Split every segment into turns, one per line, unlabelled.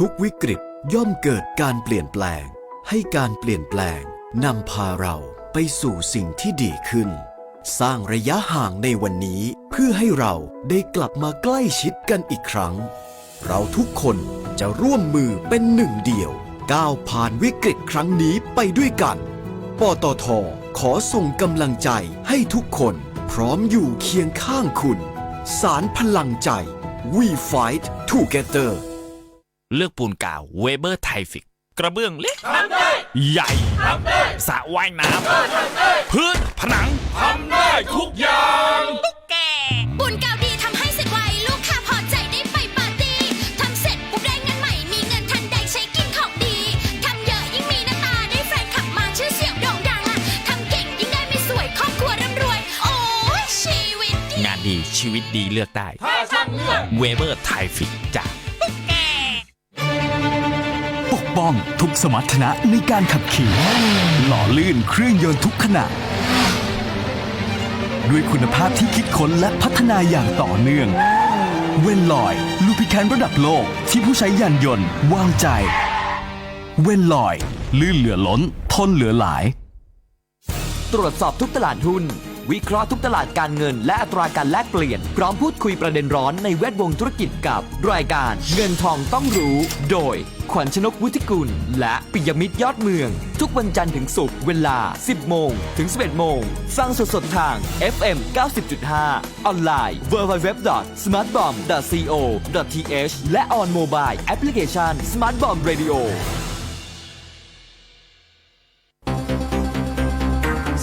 ทุกวิกฤตย่อมเกิดการเปลี่ยนแปลง ให้การเปลี่ยนแปลงนำพาเราไปสู่สิ่งที่ดีขึ้น สร้างระยะห่างในวันนี้เพื่อให้เราได้กลับมาใกล้ชิดกันอีกครั้ง เราทุกคนจะร่วมมือเป็นหนึ่งเดียว ก้าวผ่านวิกฤตครั้งนี้ไปด้วยกัน ปตทขอส่งกำลังใจให้ทุกคนพร้อมอยู่เคียงข้างคุณ สารพลังใจ We Fight Together
เลือกปูนกาวเวเบอร์ไทฟิก กระเบื้องเล็กทำได้ใหญ่ทำได้สระว่ายน้ำพื้นผนังทำได้ทุกอย่าง
บุญเก่าดีทำให้เสร็จไว ลูกค้าพอใจได้ไปปาร์ตี้ทำเสร็จปุ๊บได้เงินใหม่ มีเงินทันใดใช้กินของดีทำเยอะยิ่งมีหน้าตาได้แฟนขับมาชื่อเสียงโด่งดังอะทำเก่งยิ่งได้ไม่สวยครอบครัวร่ำรวย โอ้ยชีวิตดี
งานดีชีวิตดีเลือกได้ถ้าช่างเลือกเวเบอร์ไทฟิกจาก
ป้องทุกสมรรถนะในการขับขี่ หล่อลื่นเครื่องยนต์ทุกขณะ ด้วยคุณภาพที่คิดค้นและพัฒนาอย่างต่อเนื่อง เวนลอยลูพิแคนระดับโลกที่ผู้ใช้ยานยนต์วางใจ เวนลอย ลื่นเหลือล้น ทนเหลือหลาย
ตรวจสอบทุกตลาดหุ้น วิเคราะห์ทุกตลาดการเงิน และอัตราการแลกเปลี่ยน พร้อมพูดคุยประเด็นร้อนในแวดวงธุรกิจกับ รายการเงินทองต้องรู้ โดย ขวัญชนกวุฒิกุล และปิยมิตรยอดเมือง ทุกวันจันทร์ถึงศุกร์เวลา 10 โมง ถึง 11 โมง ฟังสดๆ ทาง FM 90.5 ออนไลน์ www.smartbomb.co.th และ on mobile application Smart Bomb Radio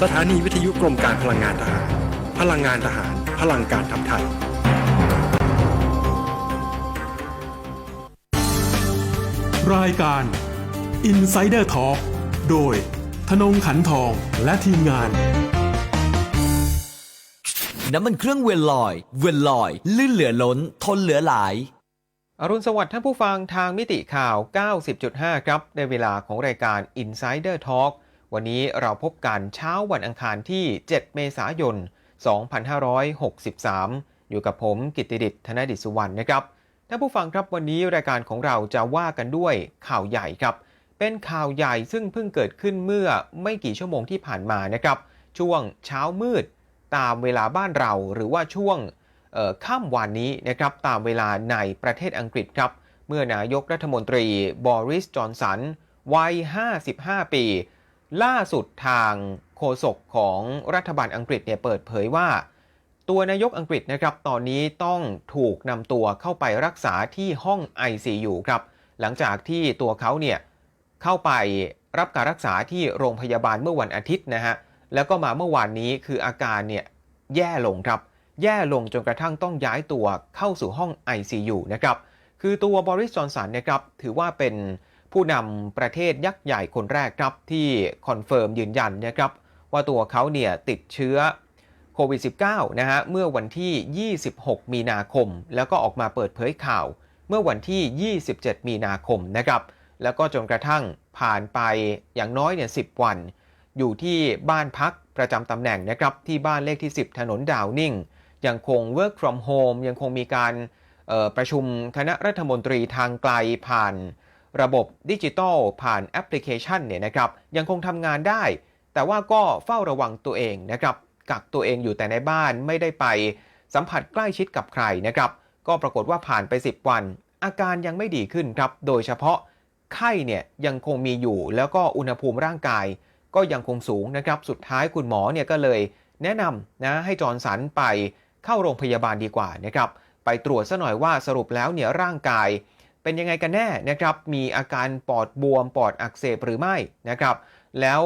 สถานีวิทยุกรมการพลังงานทหาร พลังงานทหาร พลังการทำไทย
รายการ Insider Talk โดยธนงขันทองและทีมงาน
น้ำมันเครื่องเวลลอย เวลลอย ลื่นเหลือล้น ทนเหลือหลาย
อรุณสวัสดิ์ท่านผู้ฟังทางมิติข่าว 90.5 ครับ ในเวลาของรายการ Insider Talk วันนี้เราพบกันเช้าวันอังคารที่ 7 เมษายน 2563 อยู่กับผมกิตติดิษฐ์ธนดิษฐ์สุวรรณนะครับ ท่านผู้ฟังครับวันนี้รายการของเราจะว่ากันด้วยข่าวใหญ่ครับ เป็นข่าวใหญ่ซึ่งเพิ่งเกิดขึ้นเมื่อไม่กี่ชั่วโมงที่ผ่านมานะครับ ช่วงเช้ามืดตามเวลาบ้านเราหรือว่าช่วงค่ำวันนี้นะครับตามเวลาในประเทศอังกฤษครับ เมื่อนายกรัฐมนตรีบอริสจอนสันวัย 55 ปี ล่าสุดทางโฆษกของรัฐบาลอังกฤษเนี่ยเปิดเผยว่า ตัวนายกอังกฤษนะครับตอนนี้ต้องถูกนำตัวเข้าไปรักษาที่ห้อง ICU ครับหลังจากที่ตัวเขาเนี่ยเข้าไปรับการรักษาที่โรงพยาบาลเมื่อวันอาทิตย์นะฮะแล้วก็มาเมื่อวานนี้คืออาการเนี่ยแย่ลงครับ แย่ลงจนกระทั่งต้องย้ายตัวเข้าสู่ห้อง ICU นะครับคือตัวบริสจอนสันนะครับถือว่าเป็นผู้นำประเทศยักษ์ใหญ่คนแรกครับที่คอนเฟิร์มยืนยันนะครับว่าตัวเขาเนี่ยติดเชื้อ วิด -19 นะฮะเมื่อวันที่ 26 มีนาคม แล้วก็ออกมาเปิดเผยข่าว เมื่อวันที่ 27 มีนาคมนะครับแล้วก็จนกระทั่งผ่านไปอย่างน้อยเนี่ย10วัน อยู่ที่บ้านพักประจำตำแหน่งนะครับที่บ้านเลขที่ 10 ถนนดาวนิ่ง ยังคง work from home ยังคงมีการประชุมคณะรัฐมนตรีทางไกลผ่านระบบดิจิทัลผ่านแอปพลิเคชันเนี่ยนะครับยังคงทำงานได้ แต่ว่าก็เฝ้าระวังตัวเองนะครับ กักตัวเองอยู่แต่ในบ้านไม่ได้ไป สัมผัสใกล้ชิดกับใครนะครับ ก็ปรากฏว่าผ่านไป 10 วัน อาการยังไม่ดีขึ้นครับ โดยเฉพาะไข้เนี่ยยังคงมีอยู่ แล้วก็อุณหภูมิร่างกาย ก็ยังคงสูงนะครับ สุดท้ายคุณหมอเนี่ยก็เลยแนะนำนะให้จอร์นสันไปเข้าโรงพยาบาลดีกว่านะครับ ไปตรวจซะหน่อยว่าสรุปแล้วเนี่ยร่างกาย เป็นยังไงกันแน่นะครับ มีอาการปอดบวมปอดอักเสบหรือไม่นะครับ แล้ว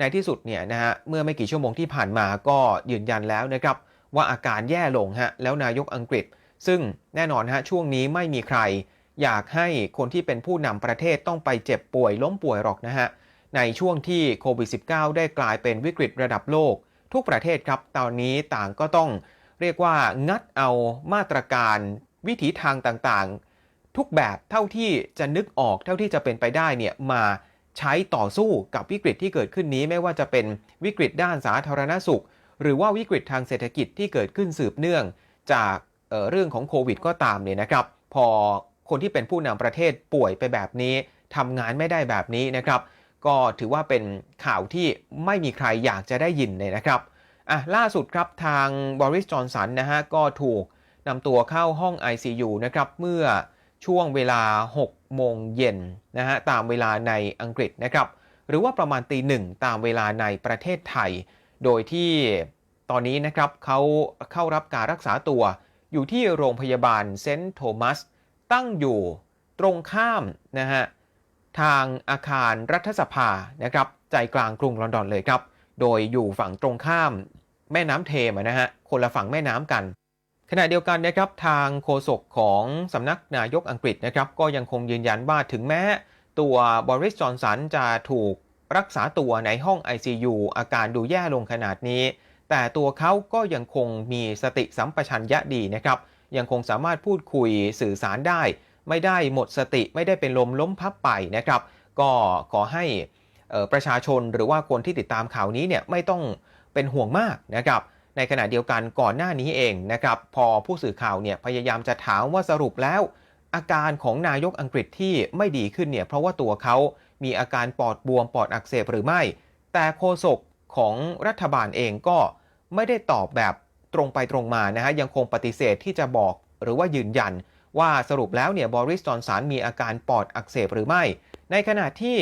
ในที่สุดเนี่ยนะฮะเมื่อไม่กี่ชั่วโมงที่ผ่านมาก็ยืนยันแล้วนะครับว่าอาการแย่ลงฮะแล้วนายกอังกฤษ ซึ่งแน่นอนฮะช่วงนี้ไม่มีใคร อยากให้คนที่เป็นผู้นำประเทศต้องไปเจ็บป่วยล้มป่วยหรอกนะฮะในช่วงที่โควิด -19 ได้กลายเป็นวิกฤตระดับโลก ทุกประเทศครับตอนนี้ต่างก็ต้องเรียกว่างัดเอามาตรการวิถีทางต่างๆ ทุกแบบเท่าที่จะนึกออกเท่าที่จะเป็นไปได้เนี่ยมา ใช้ต่อสู้กับวิกฤตที่เกิดขึ้นนี้ไม่ว่าจะเป็นวิกฤตด้านสาธารณสุข หรือว่าวิกฤตทางเศรษฐกิจที่เกิดขึ้นสืบเนื่อง จากเออเรื่องของโควิดก็ตามเนี่ยนะครับ พอคนที่เป็นผู้นำประเทศป่วยไปแบบนี้ทำงานไม่ได้แบบนี้นะครับ ก็ถือว่าเป็นข่าวที่ไม่มีใครอยากจะได้ยินเลยนะครับอะล่าสุดครับทางบริสจอนสันนะฮะก็ถูกนำตัวเข้าห้อง ICU นะครับเมื่อช่วงเวลา6 โมงเย็นนะฮะตามเวลาในอังกฤษนะครับหรือว่าประมาณตีหนึ่งตามเวลาในประเทศไทย โดยที่ตอนนี้นะครับเขาเข้ารับการรักษาตัว อยู่ที่โรงพยาบาลเซนต์โทมัสตั้งอยู่ตรงข้ามนะฮะทางอาคารรัฐสภานะครับใจกลางกรุงลอนดอนเลยครับ โดยอยู่ฝั่งตรงข้ามแม่น้ำเทมนะฮะคนละฝั่งแม่น้ำกัน ขณะเดียวกันนะครับทางโฆษกของสำนักนายกอังกฤษนะครับก็ยังคงยืนยันว่าถึงแม้ตัวบริสจอนสันจะถูกรักษาตัวในห้อง ICU อาการดูแย่ลงขนาดนี้ แต่ตัวเขาก็ยังคงมีสติสัมปชัญญะดีนะครับ ยังคงสามารถพูดคุยสื่อสารได้ ไม่ได้หมดสติไม่ได้เป็นลมล้มพับไปนะครับ ก็ขอให้ประชาชนหรือว่าคนที่ติดตามข่าวนี้เนี่ยไม่ต้องเป็นห่วงมากนะครับ ในขณะเดียวกันก่อนหน้านี้เองนะครับพอผู้สื่อข่าวเนี่ยพยายามจะถามว่าสรุปแล้ว อาการของนายกอังกฤษที่ไม่ดีขึ้นเนี่ยเพราะว่าตัวเขามีอาการปอดบวมปอดอักเสบหรือไม่ แต่โฆษกของรัฐบาลเองก็ไม่ได้ตอบแบบตรงไปตรงมานะฮะยังคงปฏิเสธที่จะบอกหรือว่ายืนยัน ว่าสรุปแล้วเนี่ยบริสจอนสันมีอาการปอดอักเสบหรือไม่ ในขณะที่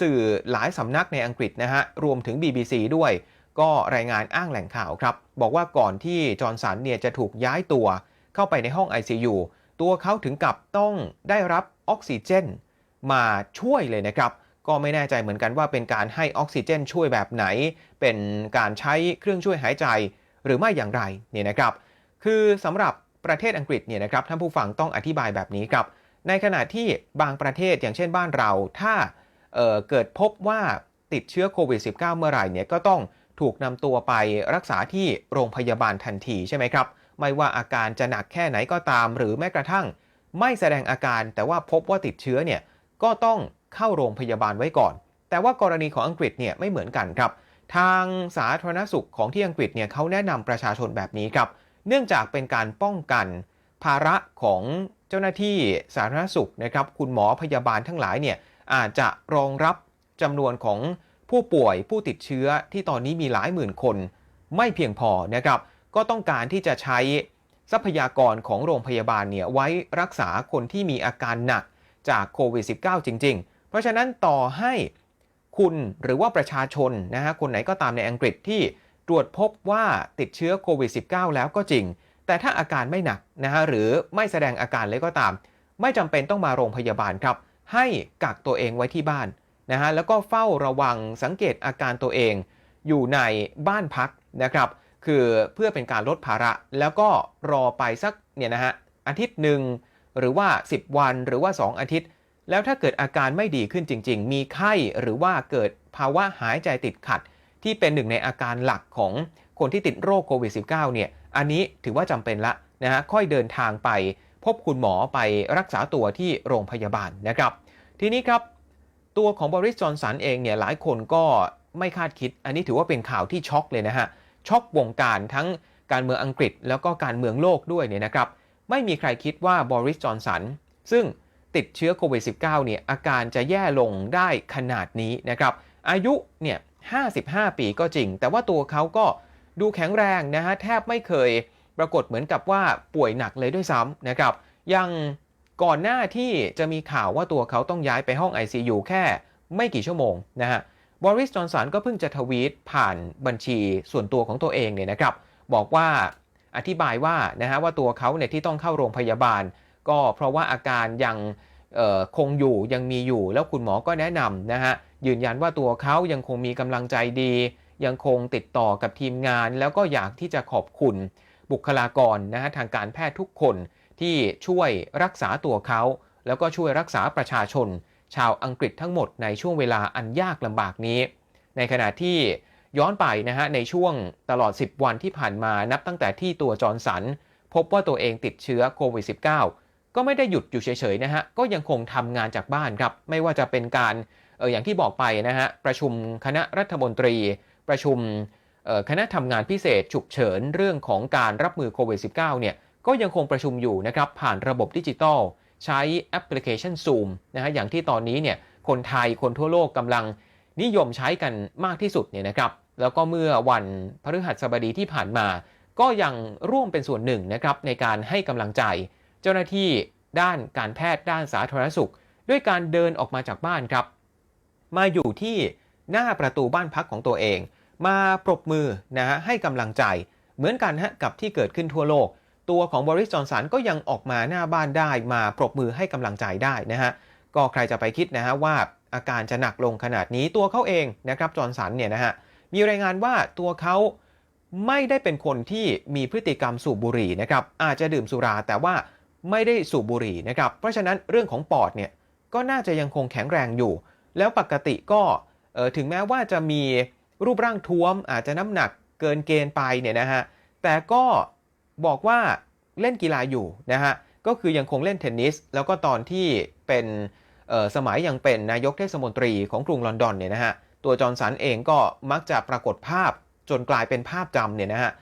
สื่อหลายสำนักในอังกฤษนะฮะรวมถึง BBC ด้วย ก็รายงานอ้างแหล่งข่าวครับ บอกว่าก่อนที่จอร์นสันเนี่ยจะถูกย้ายตัวเข้าไปในห้อง ICU ตัวเขาถึงกับต้องได้รับออกซิเจน มาช่วยเลยนะครับ ก็ไม่แน่ใจเหมือนกันว่าเป็นการให้ออกซิเจนช่วยแบบไหน เป็นการใช้เครื่องช่วยหายใจ หรือไม่อย่างไรเนี่ยนะครับ คือสำหรับประเทศอังกฤษเนี่ยนะครับท่านผู้ฟังต้องอธิบายแบบนี้ครับ ในขณะที่บางประเทศอย่างเช่นบ้านเรา ถ้าเเกิดพบว่าติดเชื้อโควิด -19 เมื่อไหร่เนี่ยก็ต้อง ถูกนำตัวไปรักษาที่โรงพยาบาลทันทีใช่ไหมครับ ไม่ว่าอาการจะหนักแค่ไหนก็ตาม หรือแม้กระทั่ง ไม่แสดงอาการแต่ว่าพบว่าติดเชื้อเนี่ยก็ต้องเข้าโรงพยาบาลไว้ก่อน แต่ว่ากรณีของอังกฤษเนี่ยไม่เหมือนกันครับ ทางสาธารณสุขของที่อังกฤษเนี่ยเขาแนะนำประชาชนแบบนี้ครับ เนื่องจากเป็นการป้องกัน ภาระของเจ้าหน้าที่สาธารณสุขนะครับ คุณหมอพยาบาลทั้งหลายเนี่ยอาจจะรองรับจำนวนของ ผู้ป่วยผู้ติดเชื้อที่ตอนนี้มีหลายหมื่นคน ไม่เพียงพอนะครับ ก็ต้องการที่จะใช้ทรัพยากรของโรงพยาบาลเนี่ยไว้รักษาคนที่มีอาการหนักจากโควิด -19 จริง ๆ เพราะฉะนั้นต่อให้คุณหรือว่าประชาชนนะฮะคนไหนก็ตามในอังกฤษที่ตรวจพบว่าติดเชื้อโควิด -19 แล้วก็จริง แต่ถ้าอาการไม่หนักนะฮะหรือไม่แสดงอาการเลยก็ตาม ไม่จำเป็นต้องมาโรงพยาบาลครับ ให้กักตัวเองไว้ที่บ้าน นะฮะแล้วก็เฝ้าระวังสังเกตอาการตัวเอง อยู่ในบ้านพักนะครับ คือเพื่อเป็นการลดภาระ แล้วก็รอไปสักเนี่ยนะฮะอาทิตย์หนึ่งหรือว่า 10 วันหรือว่า 2 อาทิตย์ แล้วถ้าเกิดอาการไม่ดีขึ้นจริง ๆ มีไข้หรือว่าเกิดภาวะหายใจติดขัด ที่เป็นหนึ่งในอาการหลักของคนที่ติดโรคโควิด -19 เนี่ยอันนี้ถือว่าจำเป็นละนะฮะค่อยเดินทางไปพบคุณหมอไปรักษาตัวที่โรงพยาบาลนะครับ ทีนี้ครับ ตัวของบริสจอนสันเองเนี่ยหลายคนก็ไม่คาดคิด อันนี้ถือว่าเป็นข่าวที่ช็อกเลยนะฮะ ช็อกวงการทั้งการเมืองอังกฤษแล้วก็การเมืองโลกด้วยเนี่ยนะครับ ไม่มีใครคิดว่าบริสจอนสันซึ่งติดเชื้อโควิด -19 เนี่ยอาการจะแย่ลงได้ขนาดนี้นะครับ อายุเนี่ย 55 ปีก็จริง แต่ว่าตัวเขาก็ดูแข็งแรงนะฮะ แทบไม่เคยปรากฏเหมือนกับว่าป่วยหนักเลยด้วยซ้ำนะครับ ยัง ก่อนหน้าที่จะมีข่าวว่าตัวเขาต้องย้ายไปห้อง ICU แค่ไม่กี่ชั่วโมงนะฮะบริสจอนสันก็เพิ่งจะทวีตผ่านบัญชีส่วนตัวของตัวเองเนี่ยนะครับ บอกว่าอธิบายว่านะฮะว่าตัวเขาเนี่ยที่ต้องเข้าโรงพยาบาล ก็เพราะว่าอาการยังคงอยู่ยังมีอยู่ แล้วคุณหมอก็แนะนำนะฮะยืนยันว่าตัวเขายังคงมีกำลังใจดี ยังคงติดต่อกับทีมงาน แล้วก็อยากที่จะขอบคุณบุคลากรนะฮะทางการแพทย์ทุกคน ที่ช่วยรักษาตัวเขา แล้วก็ช่วยรักษาประชาชน ชาวอังกฤษทั้งหมดในช่วงเวลาอันยากลำบากนี้ ในขณะที่ย้อนไปนะฮะในช่วงตลอด 10 วันที่ผ่านมานับตั้งแต่ที่ตัวจอร์นสัน พบว่าตัวเองติดเชื้อโควิด -19 ก็ไม่ได้หยุดอยู่เฉยๆนะฮะก็ยังคงทำงานจากบ้านครับ ไม่ว่าจะเป็นการเอออย่างที่บอกไปนะฮะประชุมคณะรัฐมนตรี ประชุมคณะทำงานพิเศษฉุกเฉินเรื่องของการรับมือโควิด -19 เนี่ย ก็ยังคงประชุมอยู่นะครับผ่านระบบดิจิตอลใช้แอปพลิเคชัน Zoom นะฮะอย่างที่ตอนนี้เนี่ยคนไทยคนทั่วโลกกำลังนิยมใช้กันมากที่สุดเนี่ยนะครับแล้วก็เมื่อวันพฤหัสบดีที่ผ่านมา ก็ยังร่วมเป็นส่วนหนึ่งนะครับในการให้กำลังใจ เจ้าหน้าที่ด้านการแพทย์ด้านสาธารณสุข ด้วยการเดินออกมาจากบ้านครับ มาอยู่ที่หน้าประตูบ้านพักของตัวเอง มาปรบมือนะฮะให้กำลังใจ เหมือนกันฮะกับที่เกิดขึ้นทั่วโลก ตัวของบริสจอนสันก็ยังออกมาหน้าบ้านได้มาปรบมือให้กำลังใจได้นะฮะก็ใครจะไปคิดนะฮะว่าอาการจะหนักลงขนาดนี้ตัวเขาเองนะครับจอนสันเนี่ยนะฮะมีรายงานว่าตัวเขาไม่ได้เป็นคนที่มีพฤติกรรมสูบบุหรี่นะครับอาจจะดื่มสุราแต่ว่าไม่ได้สูบบุหรี่นะครับเพราะฉะนั้นเรื่องของปอดเนี่ยก็น่าจะยังคงแข็งแรงอยู่ แล้วปกติก็ถึงแม้ว่าจะมีรูปร่างท้วมอาจจะน้ำหนักเกินเกณฑ์ไปเนี่ยนะฮะแต่ก็ บอกว่าเล่นกีฬาอยู่นะฮะ ก็คือยังคงเล่นเทนนิส แล้วก็ตอนที่เป็นสมัยยังเป็นนายกเทศมนตรีของกรุงลอนดอนเนี่ยนะฮะ ตัวจอร์นสันเองก็มักจะปรากฏภาพจนกลายเป็นภาพจำเนี่ยนะฮะ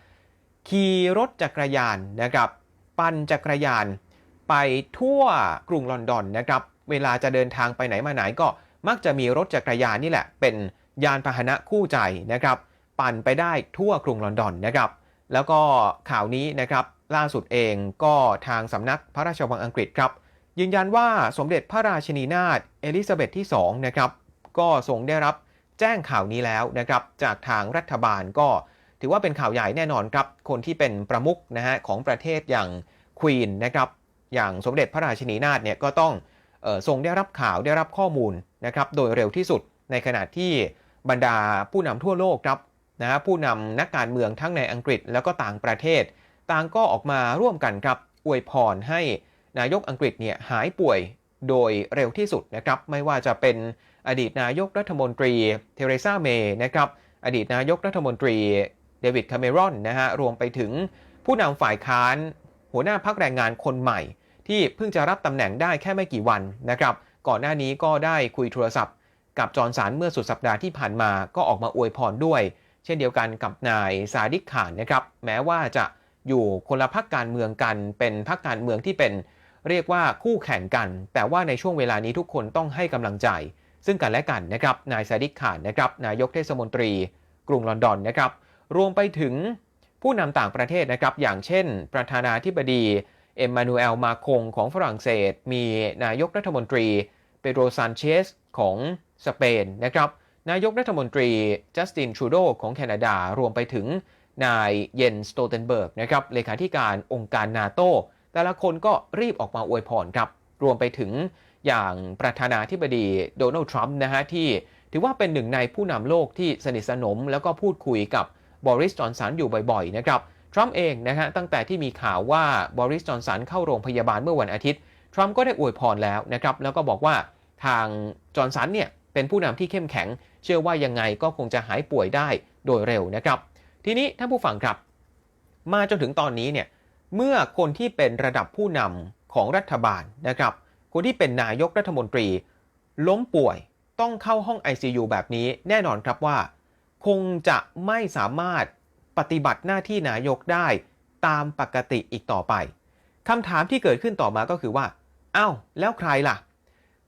ขี่รถจักรยานนะครับ ปั่นจักรยานไปทั่วกรุงลอนดอนนะครับ เวลาจะเดินทางไปไหนมาไหนก็มักจะมีรถจักรยานนี่แหละ เป็นยานพาหนะคู่ใจนะครับ ปั่นไปได้ทั่วกรุงลอนดอนนะครับ แล้วก็ข่าวนี้นะครับล่าสุดเองก็ทางสำนักพระราชวังอังกฤษครับ ยืนยันว่าสมเด็จพระราชินีนาถเอลิซาเบธที่2นะครับก็ทรงได้รับแจ้งข่าวนี้แล้วนะครับจากทางรัฐบาลก็ถือว่าเป็นข่าวใหญ่แน่นอนครับ คนที่เป็นประมุขนะฮะของประเทศอย่างควีนนะครับอย่างสมเด็จพระราชินีนาถเนี่ยก็ต้องออทรงได้รับข่าวได้รับข้อมูลนะครับโดยเร็วที่สุดในขณะที่บรรดาผู้นำทั่วโลกครับ นะผู้นำนักการเมืองทั้งในอังกฤษแล้วก็ต่างประเทศ ต่างก็ออกมาร่วมกันครับอวยพรให้นายกอังกฤษเนี่ยหายป่วยโดยเร็วที่สุดนะครับไม่ว่าจะเป็นอดีตนายกรัฐมนตรีเทเรซาเมย์นะครับอดีตนายกรัฐมนตรีเดวิดคาเมรอนนะฮะรวมไปถึงผู้นำฝ่ายค้าน หัวหน้าพักแรงงานคนใหม่ ที่เพิ่งจะรับตำแหน่งได้แค่ไม่กี่วันนะครับก่อนหน้านี้ก็ได้คุยโทรศัพท์ กับจอร์นสันเมื่อสุดสัปดาห์ที่ผ่านมาก็ออกมาอวยพรด้วย เช่นเดียวกันกับนายซาดิกขานนะครับแม้ว่าจะอยู่คนละพักการเมืองกันเป็นพักการเมืองที่เป็น เรียกว่าคู่แข่งกัน แต่ว่าในช่วงเวลานี้ทุกคนต้องให้กำลังใจ ซึ่งกันและกันนะครับนายซาดิกขานนะครับนายกเทศมนตรี กรุงลอนดอนนะครับรวมไปถึงผู้นำต่างประเทศนะครับอย่างเช่น ประธานาธิบดีเอ็มมานูเอลมาคงของฝรั่งเศส มีนายกรัฐมนตรีเปโดรซานเชสของสเปนนะครับ นายกรัฐมนตรีจัสตินทรูโดของแคนาดารวมไปถึงนายเยนสโตเทนเบิร์กนะครับเลขาธิการองค์การนาโตแต่ละคนก็รีบออกมาอวยพรครับ รวมไปถึงอย่างประธานาธิบดีโดนัลด์ทรัมป์นะฮะที่ถือว่าเป็นหนึ่งในผู้นำโลกที่สนิทสนม แล้วก็พูดคุยกับบริสจอนสันอยู่บ่อยๆนะครับทรัมป์เองนะฮะตั้งแต่ที่มีข่าวว่าบริสจอนสันเข้าโรงพยาบาลเมื่อวันอาทิตย์ ทรัมป์ก็ได้อวยพรแล้วนะครับแล้วก็บอกว่าทางจอนสันเนี่ยเป็นผู้นำที่เข้มแข็ง เชื่อว่ายังไงก็คงจะหายป่วยได้โดยเร็วนะครับ ทีนี้ท่านผู้ฟังครับ มาจนถึงตอนนี้เนี่ยเมื่อคนที่เป็นระดับผู้นำของรัฐบาลนะครับ คนที่เป็นนายกรัฐมนตรี ล้มป่วยต้องเข้าห้อง ICU แบบนี้แน่นอนครับว่า คงจะไม่สามารถปฏิบัติหน้าที่นายกได้ตามปกติอีกต่อไปคำถามที่เกิดขึ้นต่อมาก็คือว่า อ้าว แล้วใครล่ะ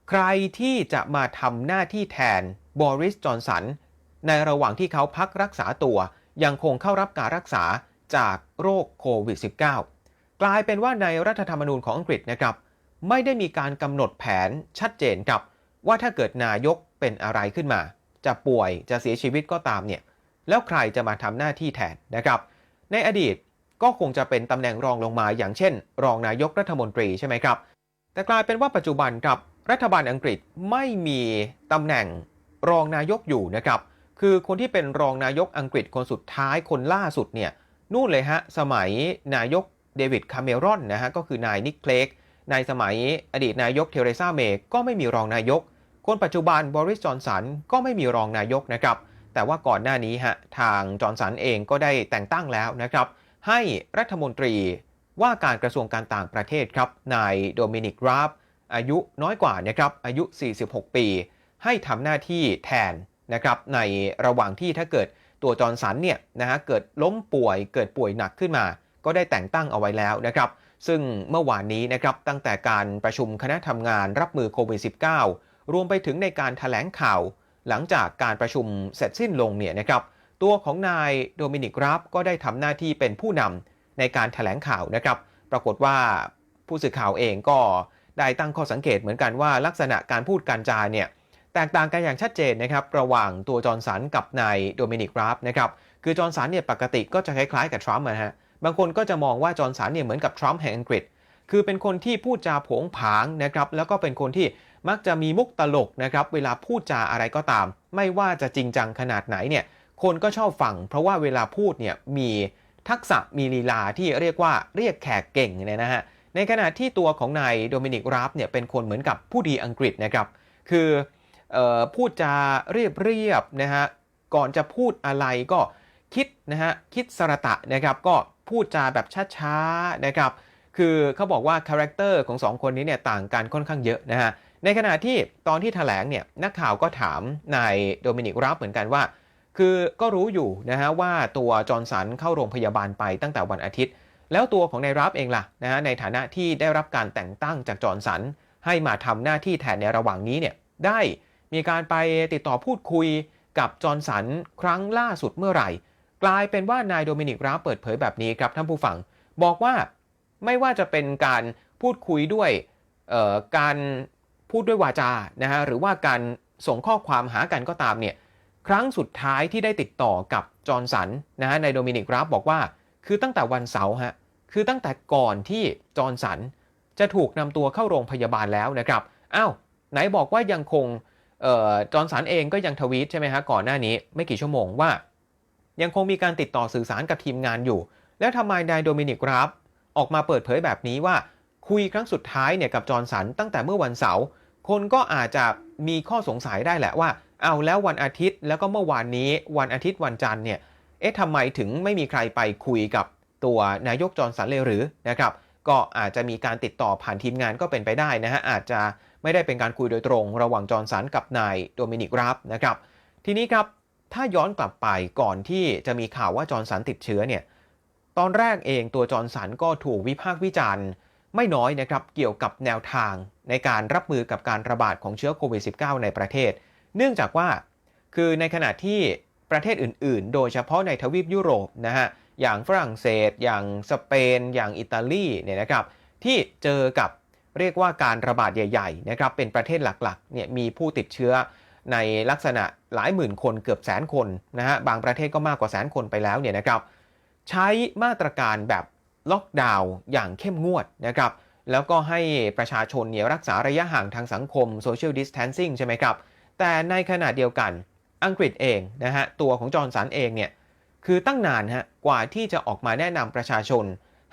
ใครที่จะมาทำหน้าที่แทนบอริส จอนสัน ในระหว่างที่เขาพักรักษาตัว ยังคงเข้ารับการรักษาจากโรคโควิด -19 กลายเป็นว่าในรัฐธรรมนูญของอังกฤษนะครับ ไม่ได้มีการกำหนดแผนชัดเจนครับ ว่าถ้าเกิดนายกเป็นอะไรขึ้นมา จะป่วยจะเสียชีวิตก็ตามเนี่ย แล้วใครจะมาทำหน้าที่แทนนะครับ ในอดีตก็คงจะเป็นตำแหน่งรองลงมาอย่างเช่น รองนายกรัฐมนตรีใช่ไหมครับ แต่กลายเป็นว่าปัจจุบันครับรัฐบาลอังกฤษไม่มีตำแหน่ง รองนายกอยู่นะครับคือคนที่เป็นรองนายกอังกฤษคนสุดท้ายคนล่าสุดเนี่ยนู่นเลยฮะสมัยนายกเดวิดคาเมรอนนะฮะก็คือนายนิกเคลกในสมัยอดีตนายกเทเรซาเมย์ก็ไม่มีรองนายก คนปัจจุบันบริสจอนสันก็ไม่มีรองนายกนะครับแต่ว่าก่อนหน้านี้ฮะทางจอร์นสันเองก็ได้แต่งตั้งแล้วนะครับให้รัฐมนตรีว่าการกระทรวงการต่างประเทศครับนายโดมินิกราฟอายุน้อยกว่านะครับอายุ 46 ปี ให้ทำหน้าที่แทนนะครับในระหว่างที่ถ้าเกิดตัวจอร์นสันเนี่ยนะฮะเกิดล้มป่วยเกิดป่วยหนักขึ้นมา ก็ได้แต่งตั้งเอาไว้แล้วนะครับ ซึ่งเมื่อวานนี้นะครับตั้งแต่การประชุมคณะทำงานรับมือโควิด -19 รวมไปถึงในการถแถลงข่าว หลังจากการประชุมเสร็จสิ้นลงเนี่ยนะครับตัวของนายโดมินิกราฟก็ได้ทำหน้าที่เป็นผู้นำในการถแถลงข่าวนะครับ ปรากฏว่าผู้สื่อข่าวเองก็ได้ตั้งข้อสังเกตเหมือนกันว่าลักษณะการพูดการจาเนี่ย แตกต่างกันอย่างชัดเจนนะครับระหว่างตัวจอร์นสันกับนายโดมินิกราฟนะครับคือจอร์นสันเนี่ยปกติก็จะคล้ายๆกับทรัมป์นะฮะบางคนก็จะมองว่าจอร์นสันเนี่ยเหมือนกับทรัมป์แห่งอังกฤษ คือเป็นคนที่พูดจาโผงผางนะครับแล้วก็เป็นคนที่มักจะมีมุกตลกนะครับเวลาพูดจาอะไรก็ตาม ไม่ว่าจะจริงจังขนาดไหนเนี่ยคนก็ชอบฟัง เพราะว่าเวลาพูดเนี่ยมีทักษะมีลีลาที่เรียกว่าเรียกแขกเก่งเนี่ยนะฮะในขณะที่ตัวของนายโดมินิกราฟเนี่ยเป็นคนเหมือนกับผู้ดีอังกฤษนะครับคือ พูดจาเรียบเรียบๆนะฮะก่อนจะพูดอะไรก็คิดนะฮะคิดสระตะนะครับก็พูดจาแบบช้าๆนะครับคือเขาบอกว่าคาแรคเตอร์ของสองคนนี้เนี่ยต่างกันค่อนข้างเยอะนะฮะในขณะที่ตอนที่ถแถลงเนี่ยนักข่าวก็ถามนายโดมินิกรับเหมือนกันว่า คือก็รู้อยู่นะฮะว่าตัวจอร์นสันเข้าโรงพยาบาลไปตั้งแต่วันอาทิตย์ แล้วตัวของนายรับเองล่ะนะฮะในฐานะที่ได้รับการแต่งตั้งจากจอร์นสันให้มาทำหน้าที่แทนในระหว่างนี้เนี่ยได้ มีการไปติดต่อพูดคุยกับจอร์นสันครั้งล่าสุดเมื่อไหร่ กลายเป็นว่านายโดมินิกรับเปิดเผยแบบนี้ครับท่านผู้ฟัง บอกว่าไม่ว่าจะเป็นการพูดคุยด้วยการพูดด้วยวาจานะฮะหรือว่าการส่งข้อความหากันก็ตามเนี่ยครั้งสุดท้ายที่ได้ติดต่อกับจอร์นสันนะฮะในโดมินิกราฟบอกว่า คือตั้งแต่วันเสาร์ฮะคือตั้งแต่ก่อนที่จอร์นสันจะถูกนำตัวเข้าโรงพยาบาลแล้วนะครับอ้าวไหนบอกว่ายังคง จอร์นสันเองก็ยังทวีตใช่ไหมฮะก่อนหน้านี้ไม่กี่ชั่วโมงว่า ยังคงมีการติดต่อสื่อสารกับทีมงานอยู่ แล้วทำไมนายโดมินิกราฟออกมาเปิดเผยแบบนี้ว่า คุยครั้งสุดท้ายเนี่ยกับจอร์นสันตั้งแต่เมื่อวันเสาร์คนก็อาจจะมีข้อสงสัยได้แหละว่า เอาแล้ววันอาทิตย์แล้วก็เมื่อวานนี้วันอาทิตย์วันจันทร์เนี่ยเอ๊ะทำไมถึงไม่มีใครไปคุยกับตัวนายกจอร์นสันเลยหรือนะครับก็อาจจะมีการติดต่อผ่านทีมงานก็เป็นไปได้นะฮะอาจจะ ไม่ได้เป็นการคุยโดยตรงระหว่างจอร์นสันกับนายโดมินิกราฟนะครับ ทีนี้ครับถ้าย้อนกลับไปก่อนที่จะมีข่าวว่าจอร์นสันติดเชื้อเนี่ยตอนแรกเองตัวจอร์นสันก็ถูกวิพากษ์วิจารณ์ ไม่น้อยนะครับเกี่ยวกับแนวทางในการรับมือกับการระบาดของเชื้อโควิด -19 ในประเทศ เนื่องจากว่าคือในขณะที่ประเทศอื่น ๆ โดยเฉพาะในทวีปยุโรปนะฮะอย่างฝรั่งเศส อย่างสเปน อย่างอิตาลีเนี่ยนะครับที่เจอกับ เรียกว่าการระบาดใหญ่ๆนะครับเป็นประเทศหลักๆเนี่ยมีผู้ติดเชื้อในลักษณะหลายหมื่นคนเกือบแสนคนนะฮะบางประเทศก็มากกว่าแสนคนไปแล้วเนี่ยนะครับใช้มาตรการแบบล็อกดาวน์อย่างเข้มงวดนะครับแล้วก็ให้ประชาชนเนี่ยรักษาระยะห่างทางสังคม social distancing ใช่ไหมครับ แต่ในขณะเดียวกันอังกฤษเองนะฮะตัวของจอร์นสันเองเนี่ยคือตั้งนานฮะกว่าที่จะออกมาแนะนำประชาชน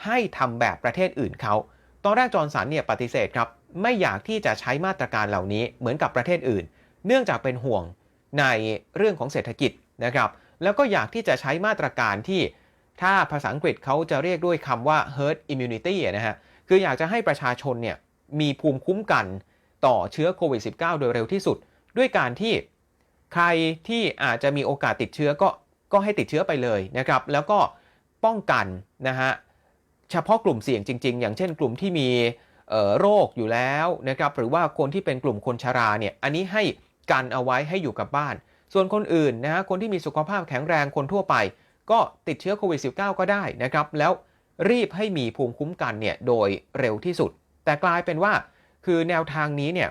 ให้ทำแบบประเทศอื่นเขา ตอนแรกจอร์นสันเนี่ยปฏิเสธครับไม่อยากที่จะใช้มาตรการเหล่านี้เหมือนกับประเทศอื่น เนื่องจากเป็นห่วงในเรื่องของเศรษฐกิจนะครับแล้วก็อยากที่จะใช้มาตรการที่ถ้าภาษาอังกฤษเขาจะเรียกด้วยคำว่า herd immunity นะฮะคืออยากจะให้ประชาชนเนี่ยมีภูมิคุ้มกันต่อเชื้อโควิด -19 โดยเร็วที่สุด ด้วยการที่ใครที่อาจจะมีโอกาสติดเชื้อก็ก็ให้ติดเชื้อไปเลยนะครับ แล้วก็ป้องกันนะฮะ เฉพาะกลุ่มเสี่ยงจริง ๆ อย่างเช่นกลุ่มที่มีโรคอยู่แล้วนะครับหรือว่าคนที่เป็นกลุ่มคนชราเนี่ยอันนี้ให้กันเอาไว้ให้อยู่กับบ้าน ส่วนคนอื่นนะฮะคนที่มีสุขภาพแข็งแรงคนทั่วไป ก็ติดเชื้อโควิด -19 ก็ได้นะครับแล้วรีบให้มีภูมิคุ้มกันเนี่ยโดยเร็วที่สุด แต่กลายเป็นว่าคือแนวทางนี้เนี่ย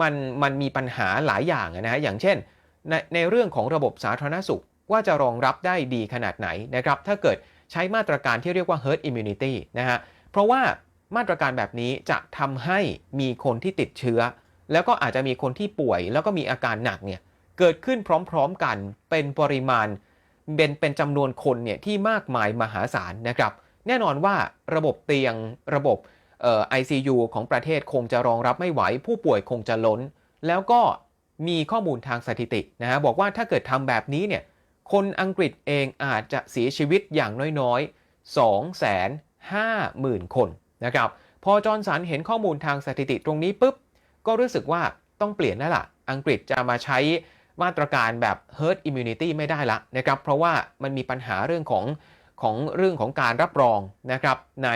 มันมันมีปัญหาหลายอย่างนะฮะอย่างเช่นในในเรื่องของระบบสาธารณสุขว่าจะรองรับได้ดีขนาดไหนนะครับถ้าเกิด ใช้มาตรการที่เรียกว่า herd immunity นะฮะ เพราะว่ามาตรการแบบนี้จะทำให้มีคนที่ติดเชื้อ แล้วก็อาจจะมีคนที่ป่วย แล้วก็มีอาการหนักเนี่ยเกิดขึ้นพร้อมๆกันเป็นปริมาณเป็นเป็นจำนวนคนเนี่ยที่มากมายมหาศาลนะครับ แน่นอนว่าระบบเตียงระบบเอ่อ ICU ของประเทศคงจะรองรับไม่ไหว ผู้ป่วยคงจะล้น แล้วก็มีข้อมูลทางสถิตินะฮะบอกว่าถ้าเกิดทำแบบนี้เนี่ย คนอังกฤษเองอาจจะเสียชีวิตอย่างน้อยๆ 250,000 คนนะครับ พอจอร์นสันเห็นข้อมูลทางสถิติตรงนี้ปุ๊บ ก็รู้สึกว่าต้องเปลี่ยนแล้วล่ะ อังกฤษจะมาใช้มาตรการแบบ herd immunity ไม่ได้ละนะครับ เพราะว่ามันมีปัญหาเรื่องของของเรื่องของการรับรองนะครับใน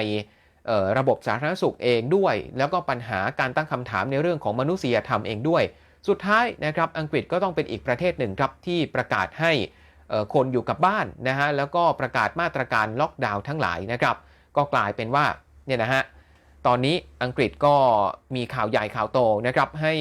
ระบบสาธารณสุขเองด้วย แล้วก็ปัญหาการตั้งคำถามในเรื่องของมนุษยธรรมเองด้วย สุดท้ายนะครับอังกฤษก็ต้องเป็นอีกประเทศหนึ่งครับที่ประกาศให้ คนอยู่กับบ้านนะฮะแล้วก็ประกาศมาตรการล็อกดาวน์ทั้งหลายนะครับก็กลายเป็นว่าเนี่ยนะฮะตอนนี้อังกฤษก็มีข่าวใหญ่ข่าวโตนะครับให้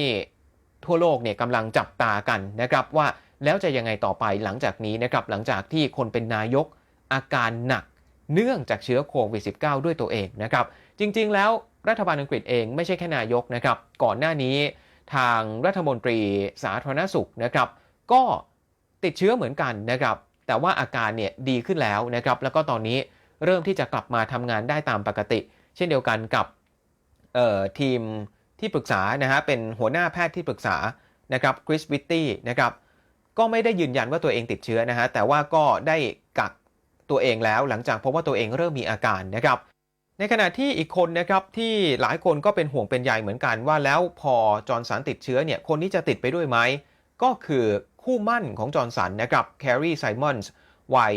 ทั่วโลกเนี่ยกำลังจับตากันนะครับว่าแล้วจะยังไงต่อไปหลังจากนี้นะครับหลังจากที่คนเป็นนายกอาการหนักเนื่องจากเชื้อโควิด -19 ด้วยตัวเองนะครับจริงๆ แล้วรัฐบาลอังกฤษเองไม่ใช่แค่นายกนะครับก่อนหน้านี้ทางรัฐมนตรีสาธารณสุขนะครับก็ ติดเชื้อเหมือนกันนะครับ แต่ว่าอาการเนี่ยดีขึ้นแล้วนะครับ แล้วก็ตอนนี้เริ่มที่จะกลับมาทำงานได้ตามปกติ เช่นเดียวกันกับทีมที่ปรึกษานะฮะเป็นหัวหน้าแพทย์ที่ปรึกษานะครับคริสวิตตี้นะครับก็ไม่ได้ยืนยันว่าตัวเองติดเชื้อนะฮะแต่ว่าก็ได้กักตัวเองแล้วหลังจากพบว่าตัวเองเริ่มมีอาการนะครับในขณะที่อีกคนนะครับที่หลายคนก็เป็นห่วงเป็นใยเหมือนกันว่าแล้วพอจอร์นสันติดเชื้อเนี่ยคนนี้จะติดไปด้วยไหมก็คือ คู่มั่นของจอร์นสันนะครับแครีไซมอนส์วัย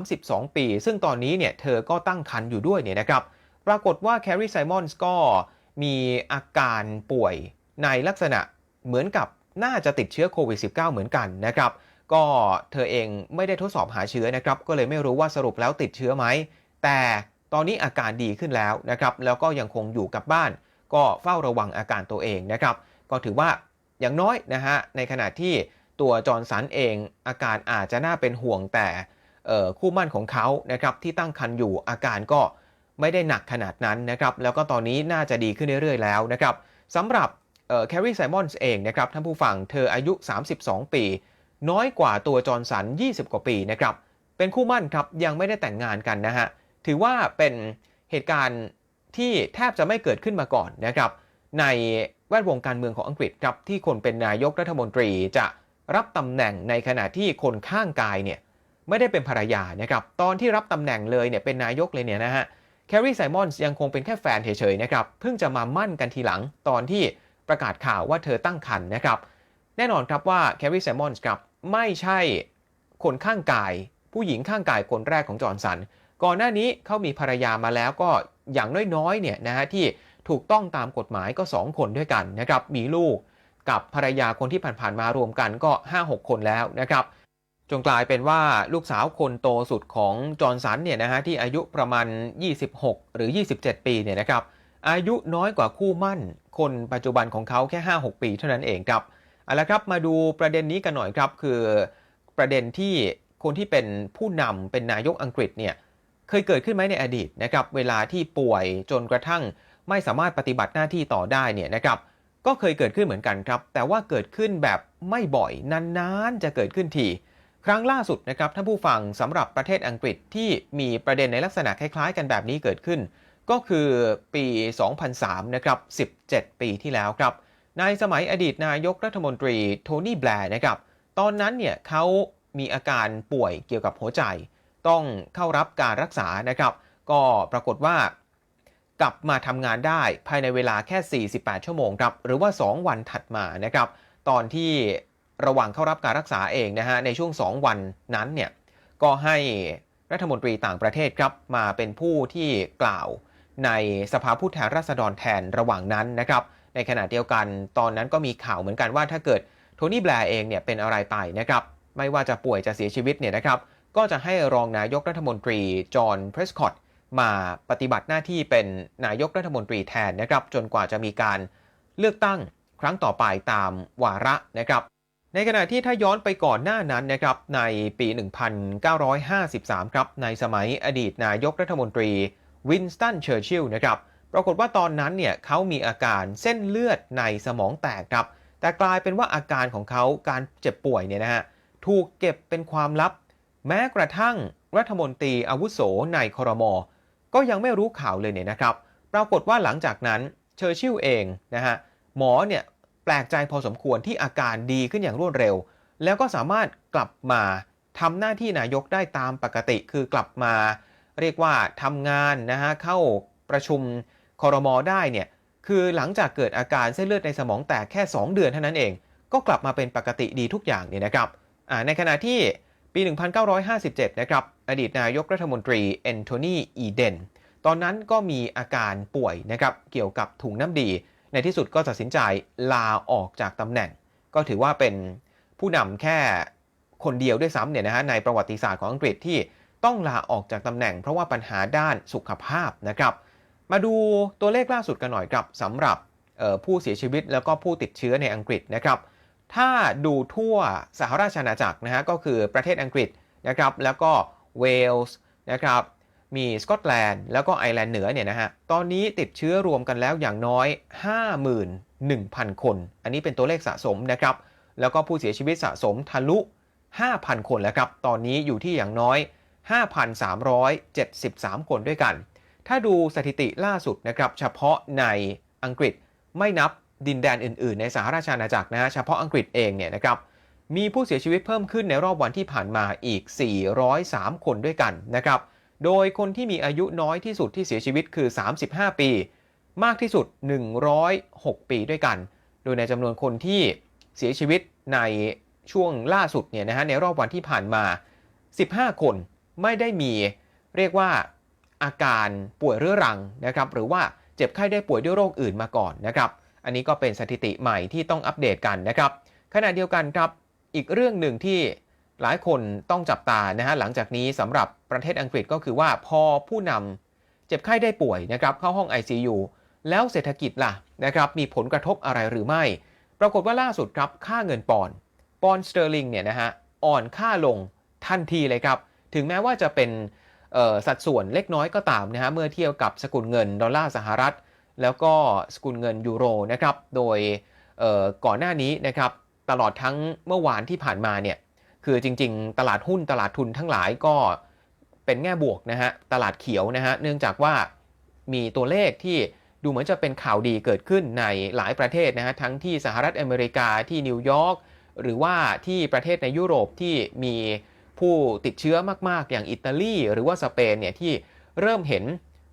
32 ปี ซึ่งตอนนี้เนี่ยเธอก็ตั้งครรภ์อยู่ด้วยเนี่ยนะครับ ปรากฏว่าแครีไซมอนส์ก็มีอาการป่วยในลักษณะเหมือนกับน่าจะติดเชื้อโควิด -19 เหมือนกันนะครับ ก็เธอเองไม่ได้ทดสอบหาเชื้อนะครับ ก็เลยไม่รู้ว่าสรุปแล้วติดเชื้อไหม แต่ตอนนี้อาการดีขึ้นแล้วนะครับ แล้วก็ยังคงอยู่กับบ้าน ก็เฝ้าระวังอาการตัวเองนะครับ ก็ถือว่าอย่างน้อยนะฮะ ในขณะที่ ตัวจอร์นสันเองอาการอาจจะน่าเป็นห่วงแต่คู่มั่นของเขานะครับที่ตั้งครรภ์อยู่อาการก็ไม่ได้หนักขนาดนั้นนะครับแล้วก็ตอนนี้น่าจะดีขึ้นเรื่อยๆแล้วนะครับสำหรับแครีไซมอนส์เองนะครับท่านผู้ฟังเธออายุ 32 ปี น้อยกว่าตัวจอร์นสัน 20 กว่าปีนะครับเป็นคู่มั่นครับยังไม่ได้แต่งงานกันนะฮะถือว่าเป็นเหตุการณ์ที่แทบจะไม่เกิดขึ้นมาก่อนนะครับในแวดวงการเมืองของอังกฤษครับที่คนเป็นนายกรัฐมนตรีจะ รับตำแหน่งในขณะที่คนข้างกายเนี่ยไม่ได้เป็นภรรยานะครับตอนที่รับตำแหน่งเลยเนี่ยเป็นนายกเลยเนี่ยนะฮะแครีไซมอนส์ยังคงเป็นแค่แฟนเฉยๆนะครับเพิ่งจะมามั่นกันทีหลังตอนที่ประกาศข่าวว่าเธอตั้งครรภ์นะครับแน่นอนครับว่าแครีไซมอนส์ครับไม่ใช่คนข้างกาย ผู้หญิงข้างกายคนแรกของจอร์นสัน ก่อนหน้านี้เขามีภรรยามาแล้วก็อย่างน้อยๆเนี่ยนะฮะที่ถูกต้องตามกฎหมายก็ 2 คนด้วยกันนะครับมีลูก กับภรรยาคนที่ผ่านๆมารวมกันก็ 5-6 คนแล้วนะครับ จนกลายเป็นว่าลูกสาวคนโตสุดของจอร์นสันเนี่ยนะฮะที่อายุประมาณ 26 หรือ 27 ปีเนี่ยนะครับอายุน้อยกว่าคู่มั่น คนปัจจุบันของเขาแค่ 5-6 ปีเท่านั้นเองครับเอาละครับมาดูประเด็นนี้กันหน่อยครับ คือประเด็นที่คนที่เป็นผู้นำเป็นนายกอังกฤษเนี่ยเคยเกิดขึ้นไหมในอดีตนะครับเวลาที่ป่วยจนกระทั่งไม่สามารถปฏิบัติหน้าที่ต่อได้เนี่ยนะครับ ก็เคยเกิดขึ้นเหมือนกันครับ แต่ว่าเกิดขึ้นแบบไม่บ่อยนานๆจะเกิดขึ้นที ครั้งล่าสุดนะครับท่านผู้ฟังสำหรับประเทศอังกฤษที่มีประเด็นในลักษณะคล้ายๆ กันแบบนี้เกิดขึ้น ก็คือปี 2003 นะครับ 17 ปีที่แล้วครับ ในสมัยอดีตนายกรัฐมนตรีโทนี่แบร์นะครับ ตอนนั้นเนี่ยเขามีอาการป่วยเกี่ยวกับหัวใจ ต้องเข้ารับการรักษานะครับ ก็ปรากฏว่า กลับมาทำงานได้ภายในเวลาแค่ 48 ชั่วโมงครับหรือว่า 2 วันถัดมานะครับตอนที่ระหว่างเข้ารับการรักษาเองนะฮะในช่วง 2 วันนั้นเนี่ยก็ให้รัฐมนตรีต่างประเทศครับมาเป็นผู้ที่กล่าวในสภาผู้แทนราษฎรแทนระหว่างนั้นนะครับในขณะเดียวกันตอนนั้นก็มีข่าวเหมือนกันว่าถ้าเกิดโทนี่แบร์เองเนี่ยเป็นอะไรไปนะครับไม่ว่าจะป่วยจะเสียชีวิตเนี่ยนะครับก็จะให้รองนายกรัฐมนตรีจอห์นเพรสคอต มาปฏิบัติหน้าที่เป็นนายกรัฐมนตรีแทนนะครับ จนกว่าจะมีการเลือกตั้งครั้งต่อไปตามวาระนะครับ ในขณะที่ถ้าย้อนไปก่อนหน้านั้นนะครับในปี 1953 ครับ ในสมัยอดีตนายกรัฐมนตรีวินสตันเชอร์ชิลล์นะครับ ปรากฏว่าตอนนั้นเนี่ยเขามีอาการเส้นเลือดในสมองแตกครับ แต่กลายเป็นว่าอาการของเขาการเจ็บป่วยเนี่ยนะฮะถูกเก็บเป็นความลับ แม้กระทั่งรัฐมนตรีอาวุโสในคอรมอ ก็ยังไม่รู้ข่าวเลยเนี่ยนะครับ ปรากฏว่าหลังจากนั้นเชอร์ชิลเองนะฮะหมอเนี่ยแปลกใจพอสมควรที่อาการดีขึ้นอย่างรวดเร็ว แล้วก็สามารถกลับมาทำหน้าที่นายกได้ตามปกติ คือกลับมาเรียกว่าทำงานนะฮะเข้าประชุมคอรมอได้เนี่ยคือหลังจากเกิดอาการเส้นเลือดในสมองแตกแค่ 2 เดือนเท่านั้นเอง ก็กลับมาเป็นปกติดีทุกอย่างเนี่ยนะครับในขณะที่ ปี 1957 นะครับ อดีตนายกรัฐมนตรีแอนโทนี อีเดน ตอนนั้นก็มีอาการป่วยนะครับ เกี่ยวกับถุงน้ำดี ในที่สุดก็ตัดสินใจลาออกจากตำแหน่ง ก็ถือว่าเป็นผู้นำแค่คนเดียวด้วยซ้ำเนี่ยนะฮะในประวัติศาสตร์ของอังกฤษที่ต้องลาออกจากตำแหน่ง เพราะว่าปัญหาด้านสุขภาพนะครับ มาดูตัวเลขล่าสุดกันหน่อยครับสำหรับผู้เสียชีวิตแล้วก็ผู้ติดเชื้อในอังกฤษนะครับ ถ้าดูทั่วสหราชอาณาจักรนะฮะก็คือประเทศอังกฤษนะครับแล้วก็เวลส์นะครับมีสกอตแลนด์แล้วก็ไอร์แลนด์เหนือเนี่ยนะฮะตอนนี้ติดเชื้อรวมกันแล้วอย่างน้อย 51,000 คน อันนี้เป็นตัวเลขสะสมนะครับแล้วก็ผู้เสียชีวิตสะสมทะลุ 5,000 คนแล้วครับตอนนี้อยู่ที่อย่างน้อย 5,373 คนด้วยกัน ถ้าดูสถิติล่าสุดนะครับเฉพาะในอังกฤษไม่นับ ดินแดนอื่นๆ ในสหราชอาณาจักรนะฮะเฉพาะอังกฤษเองเนี่ยนะครับมีผู้เสียชีวิตเพิ่มขึ้นในรอบวันที่ผ่านมาอีก 403 คนด้วยกันนะครับโดยคนที่มีอายุน้อยที่สุดที่เสียชีวิตคือ 35 ปี มากที่สุด 106 ปีด้วยกัน โดยในจำนวนคนที่เสียชีวิตในช่วงล่าสุดเนี่ยนะฮะในรอบวันที่ผ่านมา 15 คนไม่ได้มีเรียกว่าอาการป่วยเรื้อรังนะครับหรือว่าเจ็บไข้ได้ป่วยด้วยโรคอื่นมาก่อนนะครับ อันนี้ก็เป็นสถิติใหม่ที่ต้องอัปเดตกันนะครับ ขณะเดียวกันครับอีกเรื่องหนึ่งที่หลายคนต้องจับตานะฮะหลังจากนี้สำหรับประเทศอังกฤษก็คือว่าพอผู้นำเจ็บไข้ได้ป่วยนะครับเข้าห้อง ICU แล้วเศรษฐกิจล่ะนะครับมีผลกระทบอะไรหรือไม่ ปรากฏว่าล่าสุดครับค่าเงินปอนด์ปอนด์สเตอร์ลิงเนี่ยนะฮะอ่อนค่าลงทันทีเลยครับ ถึงแม้ว่าจะเป็นสัดส่วนเล็กน้อยก็ตามนะฮะเมื่อเทียบกับสกุลเงินดอลลาร์สหรัฐ แล้วก็สกุลเงินยูโรนะครับ โดยก่อนหน้านี้นะครับตลอดทั้งเมื่อวานที่ผ่านมาเนี่ยคือจริง ๆ ตลาดหุ้นตลาดทุนทั้งหลายก็เป็นแง่บวกนะฮะตลาดเขียวนะฮะเนื่องจากว่ามีตัวเลขที่ดูเหมือนจะเป็นข่าวดีเกิดขึ้นในหลายประเทศนะฮะทั้งที่สหรัฐอเมริกาที่นิวยอร์กหรือว่าที่ประเทศในยุโรปที่มีผู้ติดเชื้อมาก ๆ อย่างอิตาลีหรือว่าสเปนเนี่ยที่เริ่มเห็น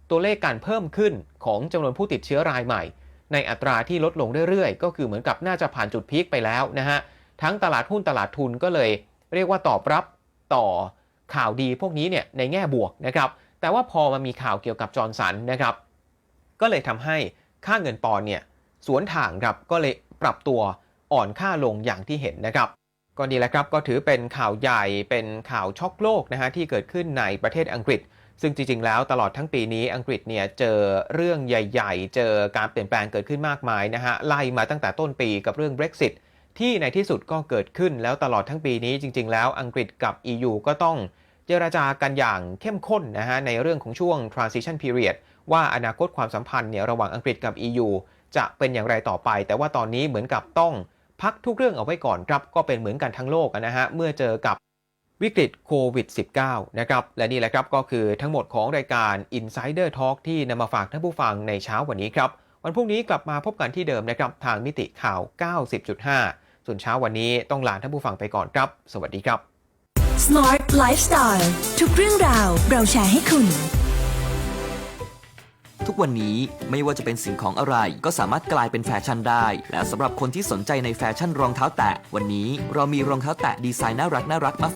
ตัวเลขการเพิ่มขึ้นของจำนวนผู้ติดเชื้อรายใหม่ ในอัตราที่ลดลงเรื่อยๆ ก็คือเหมือนกับน่าจะผ่านจุดพีคไปแล้วนะฮะ ทั้งตลาดหุ้นตลาดทุนก็เลย เรียกว่าตอบรับต่อข่าวดีพวกนี้เนี่ยในแง่บวกนะครับ แต่ว่าพอมามีข่าวเกี่ยวกับจอร์นสันนะครับ ก็เลยทำให้ค่าเงินปอนด์เนี่ยสวนทางครับก็เลยปรับตัวอ่อนค่าลงอย่างที่เห็นนะครับก็ดีแหละครับก็ถือเป็นข่าวใหญ่เป็นข่าวช็อกโลกนะฮะที่เกิดขึ้นในประเทศอังกฤษ ซึ่งจริงๆ แล้วตลอดทั้งปีนี้อังกฤษเนี่ยเจอเรื่องใหญ่ๆ เจอการเปลี่ยนแปลงเกิดขึ้นมากมายนะฮะไล่มาตั้งแต่ต้นปีกับเรื่อง Brexit ที่ในที่สุดก็เกิดขึ้นแล้วตลอดทั้งปีนี้จริง ๆ แล้วอังกฤษกับ EU ก็ต้องเจรจากันอย่างเข้มข้นนะฮะในเรื่องของช่วง transition period ว่าอนาคตความสัมพันธ์เนี่ยระหว่างอังกฤษกับ EU จะเป็นอย่างไรต่อไป แต่ว่าตอนนี้เหมือนกับต้องพักทุกเรื่องเอาไว้ก่อนครับก็เป็นเหมือนกันทั้งโลกนะฮะเมื่อเจอกับ วิกฤตโควิด -19 นะครับ และนี่แหละครับก็คือทั้งหมดของรายการ Insider Talk ที่นำมาฝากท่านผู้ฟังในเช้าวันนี้ครับ วันพรุ่งนี้กลับมาพบกันที่เดิมนะครับ ทางมิติข่าว 90.5 ส่วนเช้าวันนี้ต้องลาท่านผู้ฟังไปก่อนครับ สวัสดีครับ
Smart Lifestyle ทุกเรื่องราวเราแชร์ให้คุณ
ทุกวันนี้ไม่ว่าจะเป็นสิ่งของอะไรก็สามารถกลายเป็นแฟชั่นได้ และสำหรับคนที่สนใจในแฟชั่นรองเท้าแตะ วันนี้เรามีรองเท้าแตะดีไซน์น่ารักน่ารักมา